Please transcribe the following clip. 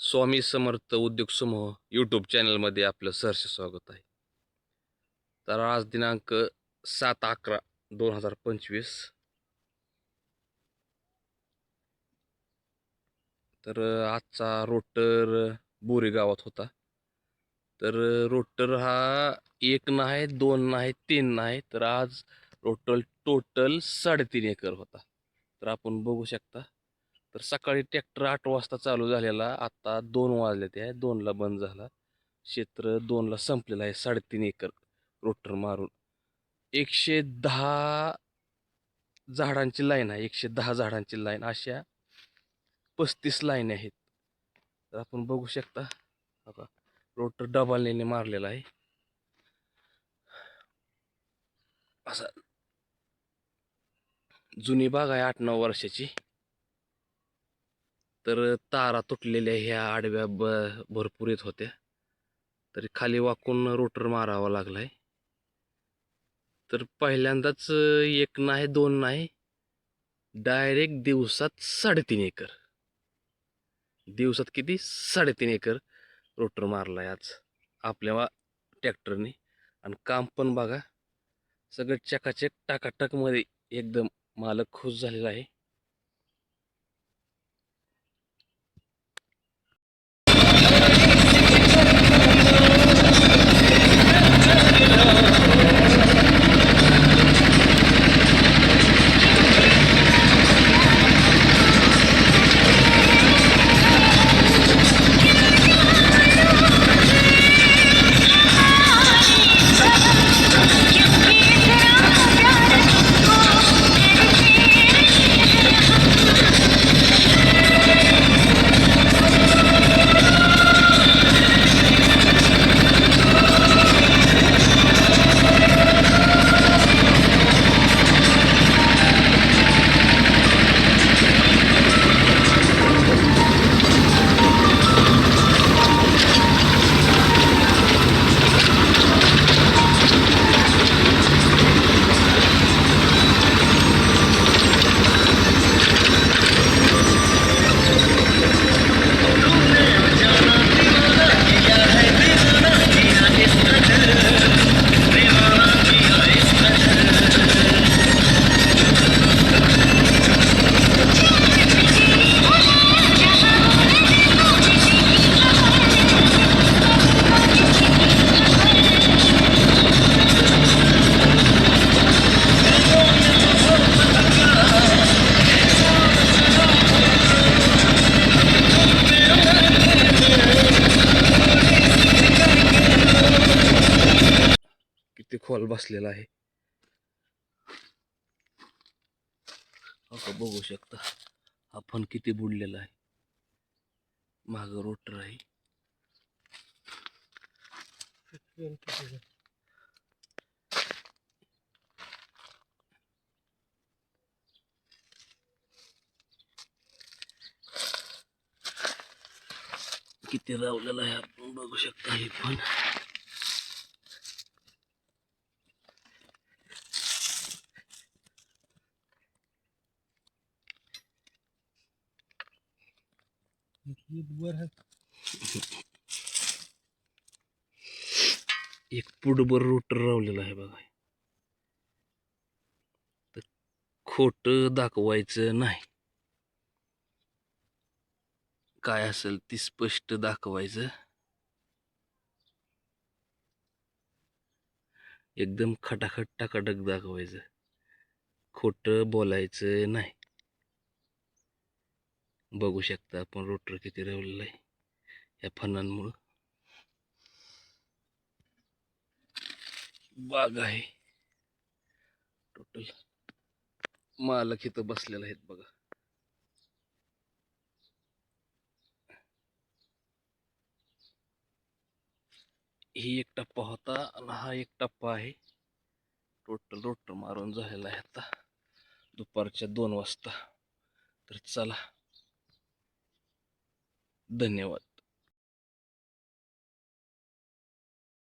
स्वामी समर्थ उद्योग समूह यूट्यूब चॅनलमध्ये आपलं सहर्ष स्वागत आहे. तर आज दिनांक सात अकरा दोन हजार पंचवीस. तर आजचा रोटर बोरी गावात होता. तर रोटर हा एक नाही दोन नाही तीन नाही तर आज रोटल टोटल साडेतीन एकर होता. तर आपण बघू शकता. तर सकाळी ट्रॅक्टर आठ वाजता चालू झालेला आता दोन वाजले ते दोनला बंद झाला. क्षेत्र दोनला संपलेलं आहे साडेतीन एकर रोटर मारून. एकशे दहा झाडांची लाईन आहे एकशे दहा झाडांची लाईन अशा पस्तीस लाईन आहेत. तर आपण बघू शकता बघा रोटर डबालने मारलेला आहे. असा जुनी बाग आहे आठ नऊ वर्षाची. तर तारा तुटलेल्या ह्या आडव्या ब भरपूर येत होत्या. तरी खाली वाकून रोटर मारावा लागलाय. तर पहिल्यांदाच एक नाही दोन नाही डायरेक्ट दिवसात साडेतीन एकर. दिवसात किती? साडेतीन एकर रोटर मारलाय आज आपल्या ट्रॅक्टरने. आणि काम पण बघा सगळं चकाचक टाकाटकमध्ये एकदम मालक खुश झालेला आहे. किती बसलेला आहे. असं बघू शकता आपण किती बुडलेला आहे. माग रोटर आहे. किती लावलेला आहे आपण बघू शकता हे पण. एक फुटभर रोटर रावलेला आहे बघा. तर खोट दाखवायचं नाही. काय असेल ती स्पष्ट दाखवायचं. एकदम खटाखट टाकाटक दाखवायचं. खोट बोलायचं नाही. बघू शकता आपण रोटर किती रवलेलं आहे. या फणांमुळं बाग आहे. टोटल मालक इथं बसलेला आहेत बघा. ही एक टप्पा होता आणि हा एक टप्पा आहे. टोटल रोटर मारून झालेला आहे आता. दुपारच्या दोन वाजता. तर चला. धन्यवाद.